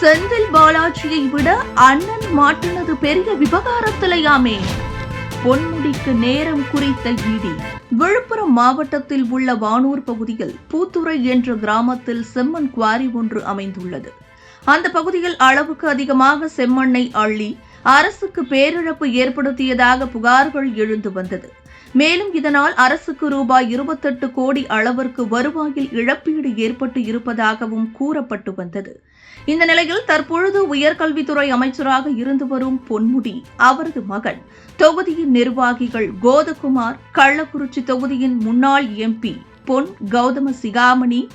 செந்தில் பாலாஜியை விட அண்ணன் மாட்டினது பெரிய விவகாரத்திலையாமே. பொன்முடிக்கு நேரம் குறித்த இடி விழுப்புரம் மாவட்டத்தில் உள்ள வானூர் பகுதியில் பூத்துறை என்ற கிராமத்தில் செம்மண் குவாரி ஒன்று அமைந்துள்ளது. அந்த பகுதியில் அளவுக்கு அதிகமாக செம்மண்ணை அள்ளி அரசுக்கு பேரிழப்பு ஏற்படுத்தியதாக புகார்கள் எழுந்து வந்தது. மேலும் இதனால் அரசுக்கு ரூபாய் இருபத்தெட்டு கோடி அளவிற்கு வருவாயில் இழப்பீடு ஏற்பட்டு இருப்பதாகவும் கூறப்பட்டு வந்தது. இந்த நிலையில் தற்பொழுது உயர்கல்வித்துறை அமைச்சராக இருந்து வரும் பொன்முடி அவரது மகன் தொகுதியின் நிர்வாகிகள் கோதகுமார் கள்ளக்குறிச்சி தொகுதியின் முன்னாள் எம்பி பொன் கௌதம சிகாமணி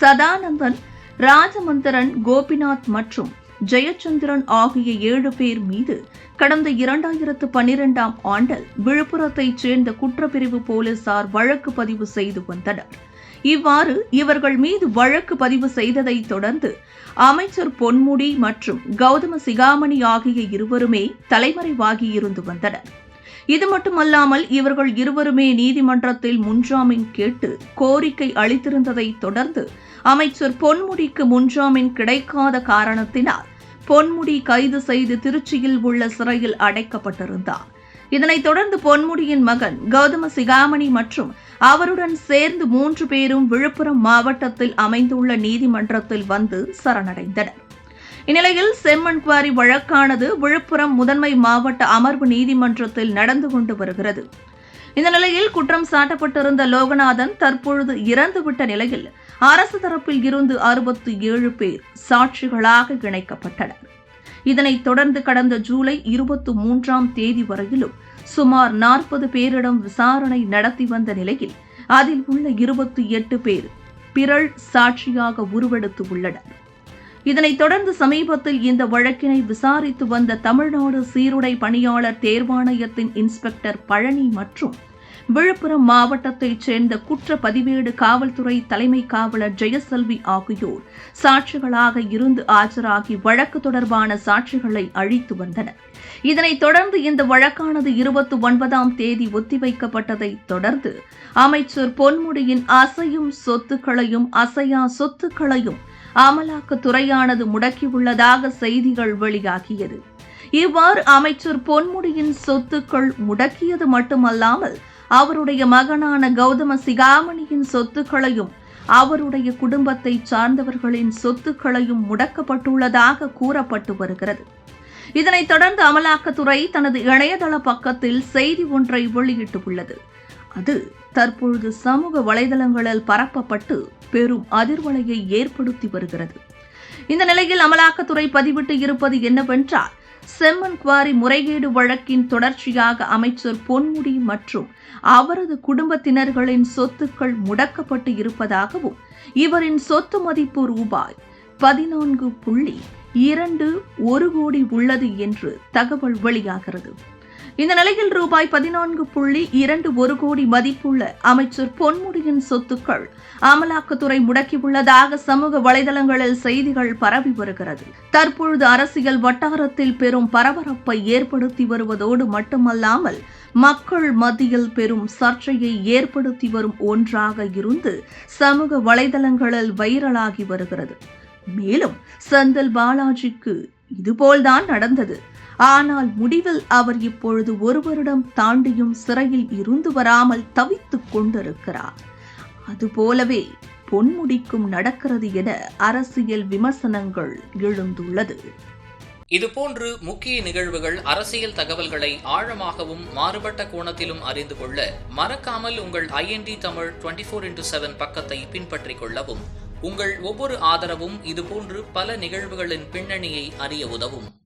சதானந்தன் ராஜமந்திரன் கோபிநாத் மற்றும் ஜெயச்சந்திரன் ஆகிய ஏழு பேர் மீது கடந்த இரண்டாயிரத்து பனிரெண்டாம் ஆண்டில் விழுப்புரத்தைச் சேர்ந்த குற்றப்பிரிவு போலீசார் வழக்கு பதிவு செய்து வந்தனர். இவ்வாறு இவர்கள் மீது வழக்கு பதிவு செய்ததைத் தொடர்ந்து அமைச்சர் பொன்முடி மற்றும் கௌதம சிகாமணி ஆகிய இருவருமே தலைமறைவாகியிருந்து வந்தனர். இது மட்டுமல்லாமல் இவர்கள் இருவருமே நீதிமன்றத்தில் முன்ஜாமீன் கேட்டு கோரிக்கை அளித்திருந்ததைத் தொடர்ந்து அமைச்சர் பொன்முடிக்கு முன்ஜாமீன் கிடைக்காத காரணத்தினால் பொன்முடி கைது செய்து திருச்சியில் உள்ள சிறையில் அடைக்கப்பட்டிருந்தார். இதனைத் தொடர்ந்து பொன்முடியின் மகன் கௌதம சிகாமணி மற்றும் அவருடன் சேர்ந்து மூன்று பேரும் விழுப்புரம் மாவட்டத்தில் அமைந்துள்ள நீதிமன்றத்தில் வந்து சரணடைந்தனர். இந்நிலையில் செம்மண் குவாரி வழக்கானது விழுப்புரம் முதன்மை மாவட்ட அமர்வு நீதிமன்றத்தில் நடந்து கொண்டு வருகிறது. இந்த நிலையில் குற்றம் சாட்டப்பட்டிருந்த லோகநாதன் தற்பொழுது இறந்துவிட்ட நிலையில் அரசு தரப்பில் இருந்து அறுபத்தி ஏழு பேர் சாட்சிகளாக இணைக்கப்பட்டனர். இதனைத் தொடர்ந்து கடந்த ஜூலை இருபத்தி மூன்றாம் தேதி வரையிலும் சுமார் நாற்பது பேரிடம் விசாரணை நடத்தி வந்த நிலையில் அதில் உள்ள இருபத்தி எட்டு பேர் பிறள் சாட்சியாக உருவெடுத்து உள்ளனர். இதனைத் தொடர்ந்து சமீபத்தில் இந்த வழக்கினை விசாரித்து வந்த தமிழ்நாடு சீருடை பணியாளர் தேர்வாணையத்தின் இன்ஸ்பெக்டர் பழனி மற்றும் விழுப்புரம் மாவட்டத்தைச் சேர்ந்த குற்ற பதிவேடு காவல்துறை தலைமை காவலர் ஜெயசெல்வி ஆகியோர் சாட்சிகளாக இருந்து ஆஜராகி வழக்கு தொடர்பான சாட்சிகளை அழித்து வந்தனர். இதனைத் தொடர்ந்து இந்த வழக்கானது இருபத்தி ஒன்பதாம் தேதி ஒத்திவைக்கப்பட்டதைத் தொடர்ந்து அமைச்சர் பொன்முடியின் அசையும் சொத்துக்களையும் அசையா சொத்துக்களையும் அமலாக்கத்துறையானது முடக்கியுள்ளதாக செய்திகள் வெளியாகியது. இவ்வாறு அமைச்சர் பொன்முடியின் சொத்துக்கள் முடக்கியது மட்டுமல்லாமல் அவருடைய மகனான கௌதம சிகாமணியின் சொத்துக்களையும் அவருடைய குடும்பத்தை சார்ந்தவர்களின் சொத்துக்களையும் முடக்கப்பட்டுள்ளதாக கூறப்பட்டு வருகிறது. இதனைத் தொடர்ந்து அமலாக்கத்துறை தனது இணையதள பக்கத்தில் செய்தி ஒன்றை வெளியிட்டுள்ளது. அது தற்பொழுது சமூக வலைதளங்களில் பரப்பப்பட்டு பெரும் அதிர்வலையை ஏற்படுத்தி வருகிறது. இந்த நிலையில் அமலாக்கத்துறை பதிவிட்டு இருப்பது என்னவென்றால் செம்மன் குவாரி முறைகேடு வழக்கின் தொடர்ச்சியாக அமைச்சர் பொன்முடி மற்றும் அவரது குடும்பத்தினர்களின் சொத்துக்கள் முடக்கப்பட்டு இருப்பதாகவும் இவரின் சொத்து மதிப்பு ரூபாய் பதினான்கு புள்ளி இரண்டு ஒரு கோடி உள்ளது என்று தகவல் வெளியாகிறது. இந்த நிலையில் ரூபாய் பதினான்கு புள்ளி இரண்டு ஒரு கோடி மதிப்புள்ள அமைச்சர் பொன்முடியின் சொத்துக்கள் அமலாக்கத்துறை முடக்கியுள்ளதாக சமூக வலைதளங்களில் செய்திகள் பரவி வருகிறது. தற்பொழுது அரசியல் வட்டாரத்தில் பெரும் பரபரப்பை ஏற்படுத்தி வருவதோடு மட்டுமல்லாமல் மக்கள் மத்தியில் பெரும் சர்ச்சையை ஏற்படுத்தி வரும் ஒன்றாக இருந்து சமூக வலைதளங்களில் வைரலாகி வருகிறது. மேலும் செந்தில் பாலாஜிக்கு இதுபோல்தான் நடந்தது. ஆனால் முடிவில் அவர் இப்பொழுது ஒரு வருடம் தாண்டியும் சிறையில் இருந்து வராமல் தவித்துக் கொண்டிருக்கிறார். அதுபோலவே பொன்முடிக்கும் நடக்கிறது என அரசியல் விமர்சனங்கள் எழுந்துள்ளது. இதுபோன்று முக்கிய நிகழ்வுகள் அரசியல் தகவல்களை ஆழமாகவும் மாறுபட்ட கோணத்திலும் அறிந்து கொள்ள மறக்காமல் உங்கள் I N D Tamil twenty four into seven பக்கத்தை பின்பற்றிக் கொள்ளவும் உங்கள் ஒவ்வொரு ஆதரவும் இதுபோன்று பல நிகழ்வுகளின் பின்னணியை அறிய உதவும்.